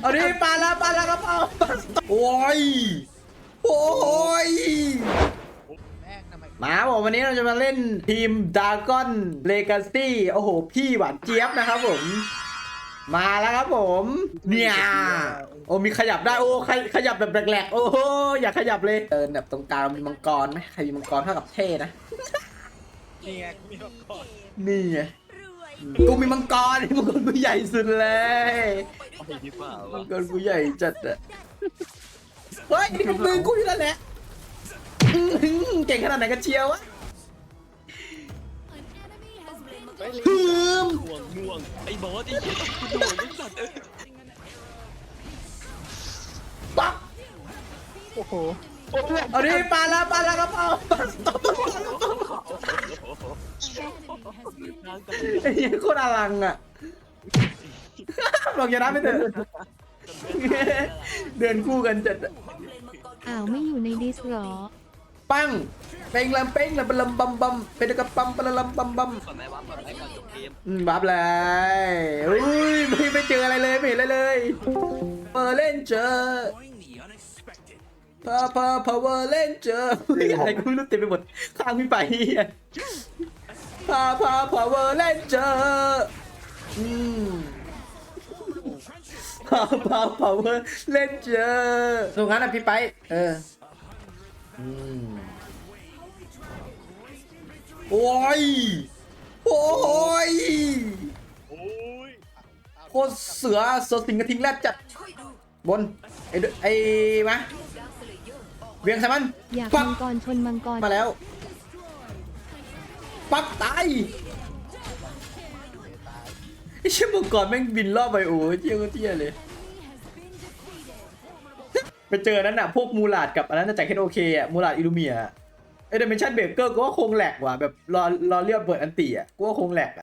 เอาดิปาละปาละกระเป๋าโอ้ย โอ้ยแม่งทำไมมาบอกวันนี้เราจะมาเล่นทีมดา g อนเลกาซี่โอ้โห พี่หวานเจี๊ยบนะครับผม มาแล้วครับผม เนี่ย โอ้มีขยับได้ โอ้ขยขยับแบบแหลกๆ โอ้โหอยากขยับเลย เดินแบบตรงกลางมีมังกรไหมใครมีมังกรเท่ากับเท่นะ นี่ไงกูมีมาก่อนนี่ไง กูมีมังกรมังกรกูใหญ่สุดเลย ไอ้ที่เปล่ามัวะงกรกูใหญ่จัดอะเฮ้ยนี่มันปืนกูอยู่แล้วแหละอื้อหือเก่งขนาดไหนกันเชียววะเฮ้ยฮึมง่วงง่วงไอ้บอสไอ้เหี้ยกูด่วนไอ้สัตว์เอ้ยปั๊บโอ้โหเอาดิปาละปาละกระเป๋าทางกันไอ้เหี้ยโคตรอลังอะ บอกอย่านะไม่เถอะเดินคู่กันจัดอะอ้าวไม่อยู่ในดิสเหรอ ปังเป้งลำเป้งลำปะลำบัมบัมเป็นกระปั๊มปะลำบัมบัมก่อนไหมวะก่อนไหมก่อนจบเกมอืมบับเลยอุ้ยไม่ไม่เจออะไรเลยไม่เห็นอะไรเลยเปอร์เล่นเจอพาพาพาวเวอร์เล่นเจออะไรก็ไม่รู้เต็มไปหมดข้างพี่ไปพาพาพาวเวอร์เล่นเจออืม พาพาพาวเวอร์เล่นเจอตรงนั้นนะพี่ไป เอออืมโอ้ยโอ้ย โอ้ย โคตรเสือเสือสิงกระทิงแรดจัด บน ไอ้เดไอ้มาเวียงใส่มัน อยากปักมังกรชนมังกรมาแล้ว ปักตาย ไอ้เชี่ยมังกรแม่งบินรอบไปโอ้ยเที่ยงเที่ยเลย ไปเจอนั้นน่ะ พวกมูลาดกับอันนั้นนะจากเฮดโอเคอะมูลาดอิลูเมียไอเดเมนชั่นเบเกอร์ก็ว่าคงแหลกว่ะแบบรอรอเรียบเบิร์ดอันตีอะก็ว่าคงแหลก